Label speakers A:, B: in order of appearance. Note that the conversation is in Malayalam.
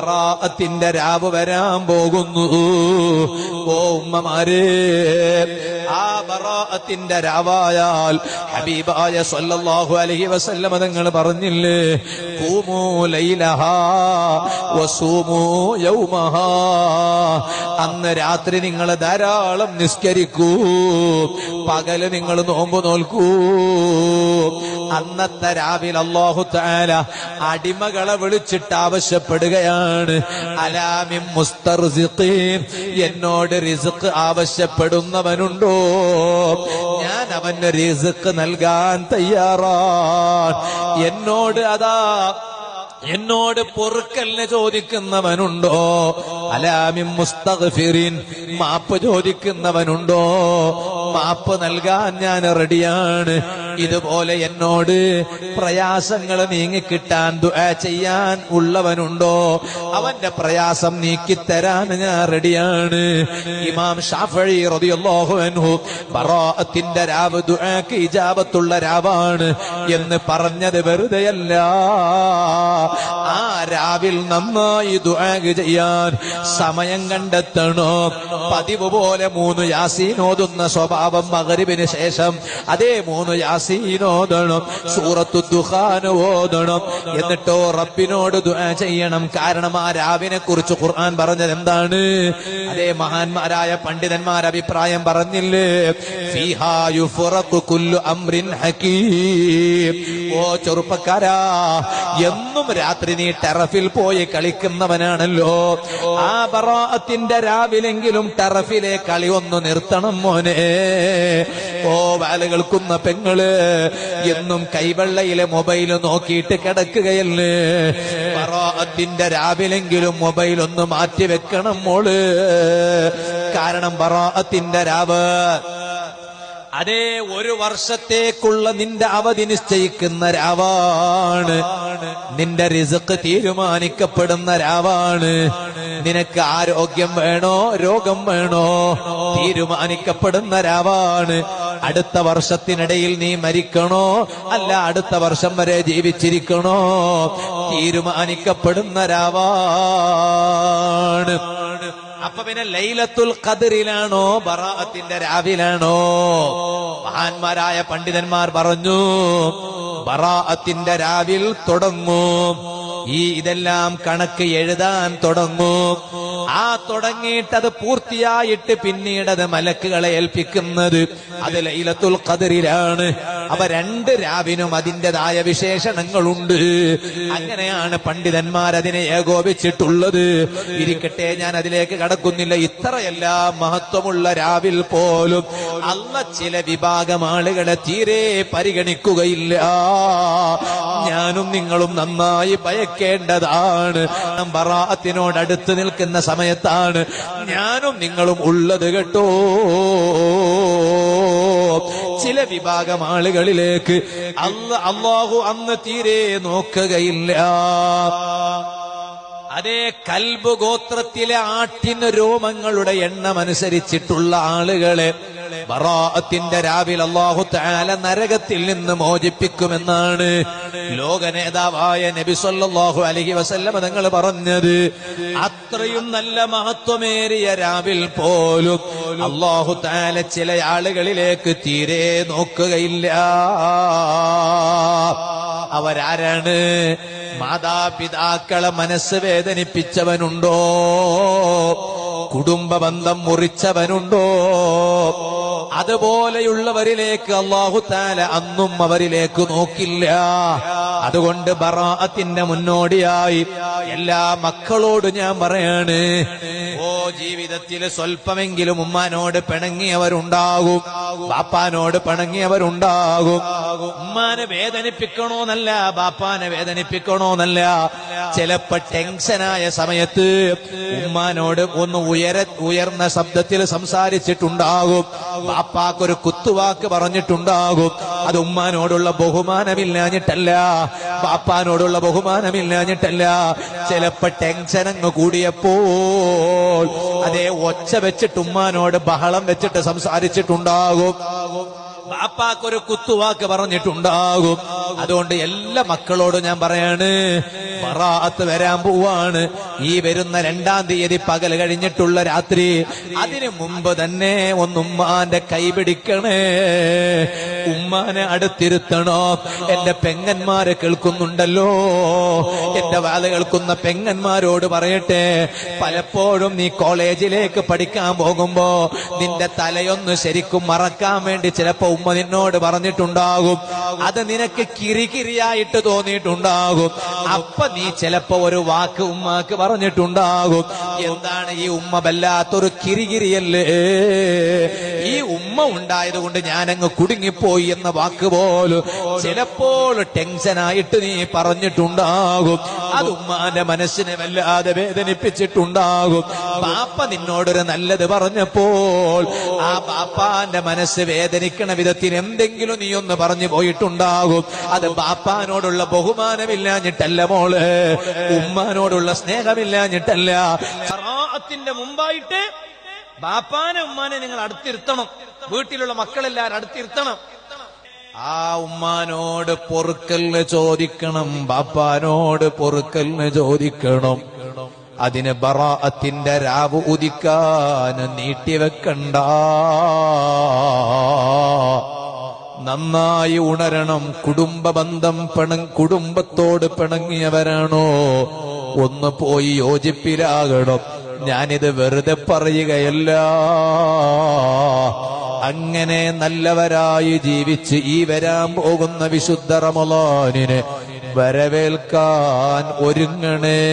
A: ത്തിന്റെ രാവ് വരാൻ പോകുന്നു. ഓ ഉമ്മമാരെ ആ ബറാഅത്തിന്റെ രാവായാൽ ഹബീബായ സല്ലല്ലാഹു അലൈഹി വസല്ലമ തങ്ങൾ പറഞ്ഞില്ലേ കൂമൂ വസൂമൂ അന്ന് രാത്രി നിങ്ങൾ ധാരാളം നിസ്കരിക്കൂ പകൽ നിങ്ങൾ നോമ്പ് നോൽക്കൂ. അന്നത്തെ രാവിലെ അള്ളാഹു താല അടിമകളെ വിളിച്ചിട്ട് ആവശ്യപ്പെടുകയാണ്. അലാമി മുസ്തർസിഖീൻ എന്നോട് റിസ്ക് ആവശ്യപ്പെടുന്നവനുണ്ടോ? ഞാൻ അവന് റിസ്ക് നൽകാൻ തയ്യാറാണ്. എന്നോട് അതാ എന്നോട് പൊറുക്കലിന് ചോദിക്കുന്നവനുണ്ടോ? അലാമി മുസ്തഗ്ഫിറിൻ മാപ്പ് ചോദിക്കുന്നവനുണ്ടോ? മാപ്പ് നൽകാൻ ഞാൻ റെഡിയാണ്. ഇതുപോലെ എന്നോട് പ്രയാസങ്ങൾ നീങ്ങിക്കിട്ടാൻ ചെയ്യാൻ ഉള്ളവനുണ്ടോ? അവന്റെ പ്രയാസം നീക്കിത്തരാൻ ഞാൻ റെഡിയാണ്. ഇമാം ഷാഫഴി റളിയല്ലാഹു അൻഹു ബറാഅത്തിന്റെ രാവ് ദുആക്ക് ഇജാബത്തുള്ള രാവാണ് എന്ന് പറഞ്ഞത് വെറുതെയല്ല. ആ രാവിൽ നന്നായി ദുആ ചെയ്യാൻ സമയം കണ്ടെത്തണോ? പതിവ് പോലെ മൂന്ന് യാസീൻ ഓതുന്ന സ്വഭാവം മകരിവിന് ശേഷം അതേ മൂന്ന് യാസീൻ ഓതണം സൂറത്തു ദുഹാൻ ഓതണം. എന്നിട്ടോ റബ്ബിനോട് ദുആ ചെയ്യണം. കാരണം ആ രാവിനെ കുറിച്ച് ഖുർആൻ പറഞ്ഞത് എന്താണ്? അതേ മഹാന്മാരായ പണ്ഡിതന്മാർ അഭിപ്രായം പറഞ്ഞില്ലേ? ഫീഹാ യുഫറഖു കുല്ലു അംറിൻ ഹകീം. ഓ ചെറുപ്പക്കാരാ എന്നും രാത്രി നീ ടെറഫിൽ പോയി കളിക്കുന്നവനാണല്ലോ. ആ ബറാത്തിന്റെ രാവിലെങ്കിലും ടെറഫിലെ കളി ഒന്ന് നിർത്തണം മോനെ. ഓ വാലുകൾക്കുന്ന പെങ്ങൾ എന്നും കൈവെള്ളയിലെ മൊബൈൽ നോക്കിയിട്ട് കിടക്കുകയല്ലേ? ബറാത്തിന്റെ രാവിലെങ്കിലും മൊബൈൽ ഒന്ന് മാറ്റി വെക്കണം മോൾ. കാരണം ബറാത്തിന്റെ രാവ് അതേ ഒരു വർഷത്തേക്കുള്ള നിന്റെ അവധി നിശ്ചയിക്കുന്ന രാവാണ്. നിന്റെ റിസക്ക് തീരുമാനിക്കപ്പെടുന്ന രാവാണ്. നിനക്ക് ആരോഗ്യം വേണോ രോഗം വേണോ തീരുമാനിക്കപ്പെടുന്ന രാവാണ്. അടുത്ത വർഷത്തിനിടയിൽ നീ മരിക്കണോ അല്ല അടുത്ത വർഷം വരെ ജീവിച്ചിരിക്കണോ തീരുമാനിക്കപ്പെടുന്ന രാവാണ്. അപ്പൊ പിന്നെ ലൈലത്തുൽ ഖദറിലാണോ ബറാഅത്തിന്റെ രാവിലാണോ? മഹാന്മാരായ പണ്ഡിതന്മാർ പറഞ്ഞു ബറാഅത്തിന്റെ രാവിൽ തുടങ്ങും. ഈ ഇതെല്ലാം കണക്ക് എഴുതാൻ തുടങ്ങും. ആ തുടങ്ങിയിട്ടത് പൂർത്തിയായിട്ട് പിന്നീടത് മലക്കുകളെ ഏൽപ്പിക്കുന്നത് അത് ലൈലത്തുൽ ഖദറിലാണ്. അവ രണ്ട് രാവിനും അതിന്റെതായ വിശേഷണങ്ങളുണ്ട്. അങ്ങനെയാണ് പണ്ഡിതന്മാർ അതിനെ ഏകോപിച്ചിട്ടുള്ളത്. ഇരിക്കട്ടെ ഞാൻ അതിലേക്ക് കടക്കുന്നില്ല. ഇത്രയെല്ലാം മഹത്വമുള്ള രാവിൽ പോലും അല്ല ചില വിഭാഗം ആളുകളെ തീരെ പരിഗണിക്കുകയില്ല. ഞാനും നിങ്ങളും നന്നായി ഭയക്കേണ്ടതാണ്. ബറാത്തിനോട് അടുത്ത് നിൽക്കുന്ന സമയത്താണ് ഞാനും നിങ്ങളും ഉള്ളത് കേട്ടോ. ചില വിഭാഗം ആളുകളിലേക്ക് അന്ന് അള്ളാഹു അന്ന് തീരെ നോക്കുകയില്ല. അതേ കൽബ് ഗോത്രത്തിലെ ആട്ടിന് രോമങ്ങളുടെ എണ്ണം അനുസരിച്ചിട്ടുള്ള ആളുകളെ ബറാഅത്തിന്റെ രാവിലെ അള്ളാഹു താല നരകത്തിൽ നിന്ന് മോചിപ്പിക്കുമെന്നാണ് ലോക നേതാവായ നബി സല്ലല്ലാഹു അലൈഹി വസല്ലം നിങ്ങൾ പറഞ്ഞത്. അത്രയും നല്ല മഹത്വമേറിയ രാവിൽ പോലും അള്ളാഹു താല ചില ആളുകളിലേക്ക് തീരെ നോക്കുകയില്ല. അവരാരാണ്? മാതാപിതാക്കളെ മനസ്സ് വേദനിപ്പിച്ചവനുണ്ടോ? കുടുംബ ബന്ധം മുറിച്ചവനുണ്ടോ? അതുപോലെയുള്ളവരിലേക്ക് അള്ളാഹു താല അന്നും അവരിലേക്ക് നോക്കില്ല. അതുകൊണ്ട് ബറാഅത്തിന്റെ മുന്നോടിയായി എല്ലാ മക്കളോട് ഞാൻ പറയാണ് ജീവിതത്തിൽ സ്വല്പമെങ്കിലും ഉമ്മാനോട് പിണങ്ങിയവരുണ്ടാകും. ബാപ്പാനോട് പിണങ്ങിയവരുണ്ടാകും. ഉമ്മാനെ വേദനിപ്പിക്കണോന്നല്ല ബാപ്പാനെ വേദനിപ്പിക്കണോന്നല്ല. ചിലപ്പോ ടെൻഷനായ സമയത്ത് ഉമ്മാനോട് ഒന്ന് ഉയര ഉയർന്ന ശബ്ദത്തിൽ സംസാരിച്ചിട്ടുണ്ടാകും. ബാപ്പാക്കൊരു കുത്തുവാക്ക് പറഞ്ഞിട്ടുണ്ടാകും. അത് ഉമ്മാനോടുള്ള ബഹുമാനമില്ലാഞ്ഞിട്ടല്ല. ബാപ്പാനോടുള്ള ബഹുമാനമില്ലാഞ്ഞിട്ടല്ല. ചിലപ്പോ ടെൻഷൻ അങ്ങ് കൂടിയപ്പോൾ അതേ ഒച്ച വെച്ചിട്ട് ഉമ്മാനോട് ബഹളം വെച്ചിട്ട് സംസാരിച്ചിട്ടുണ്ടാകും. ബാപ്പാക്കൊരു കുത്തുവാക്ക് പറഞ്ഞിട്ടുണ്ടാകും. അതുകൊണ്ട് എല്ലാ മക്കളോടും ഞാൻ പറയാണ് പറാത്ത് വരാൻ പോവാണ്. ഈ വരുന്ന രണ്ടാം തീയതി പകൽ കഴിഞ്ഞിട്ടുള്ള രാത്രി. അതിനു മുമ്പ് തന്നെ ഒന്നും ഉമ്മാന്റെ കൈ പിടിക്കണേ. ഉമ്മാനെ അടുത്തിരുത്തണോ? എന്റെ പെങ്ങന്മാരെ കേൾക്കുന്നുണ്ടല്ലോ. എന്റെ വാല കേൾക്കുന്ന പെങ്ങന്മാരോട് പറയട്ടെ. പലപ്പോഴും നീ കോളേജിലേക്ക് പഠിക്കാൻ പോകുമ്പോ നിന്റെ തലയൊന്ന് ശരിക്കും മറക്കാൻ വേണ്ടി ചിലപ്പോ ഉമ്മ നിന്നോട് പറഞ്ഞിട്ടുണ്ടാകും. അത് നിനക്ക് കിരികിരിയായിട്ട് തോന്നിയിട്ടുണ്ടാകും. അപ്പൊ നീ ചിലപ്പോ ഒരു വാക്ക് ഉമ്മാക്ക് പറഞ്ഞിട്ടുണ്ടാകും. എന്താണ് ഈ ഉമ്മ വല്ലാത്തൊരു കിരികിരിയല്ലേ? ഈ ഉമ്മ ഉണ്ടായത് കൊണ്ട് ഞാനങ്ങ് കുടുങ്ങിപ്പോയി എന്ന വാക്ക് പോലും ചിലപ്പോൾ ടെൻഷനായിട്ട് നീ പറഞ്ഞിട്ടുണ്ടാകും. അത് ഉമ്മാന്റെ മനസ്സിനെ വല്ലാതെ വേദനിപ്പിച്ചിട്ടുണ്ടാകും. ബാപ്പ നിന്നോടൊരു നല്ലത് പറഞ്ഞപ്പോൾ ആ പാപ്പാന്റെ മനസ്സ് വേദനിക്കണ വിധത്തിൽ എന്തെങ്കിലും നീ ഒന്ന് പറഞ്ഞു പോയിട്ടുണ്ടാകും. അത് ബാപ്പാനോടുള്ള ബഹുമാനമില്ലാഞ്ഞിട്ടല്ല മോൾ. ഉമ്മാനോടുള്ള സ്നേഹമില്ലാഞ്ഞിട്ടല്ല.
B: മുമ്പായിട്ട് ബാപ്പാനെ ഉമ്മാനെ നിങ്ങൾ അടുത്തിരുത്തണം. വീട്ടിലുള്ള മക്കളെല്ലാരും അടുത്തിരുത്തണം.
A: ആ ഉമ്മാനോട് പൊറുക്കലിന് ചോദിക്കണം ബാപ്പാനോട് പൊറുക്കലിന് ചോദിക്കണം. അതിന് ബറാഅത്തിന്റെ രാവ് ഉദിക്കാൻ നീട്ടിവെക്കണ്ട. നന്നായി ഉണരണം കുടുംബ ബന്ധം പിണ കുടുംബത്തോട് പിണങ്ങിയവരാണോ? ഒന്ന് പോയി യോജിപ്പിലാകണം. ഞാനിത് വെറുതെ പറയുകയല്ല. അങ്ങനെ നല്ലവരായി ജീവിച്ച് ഈ വരാൻ പോകുന്ന വിശുദ്ധ റമലാനിന് വരവേൽക്കാൻ ഒരുങ്ങണേ.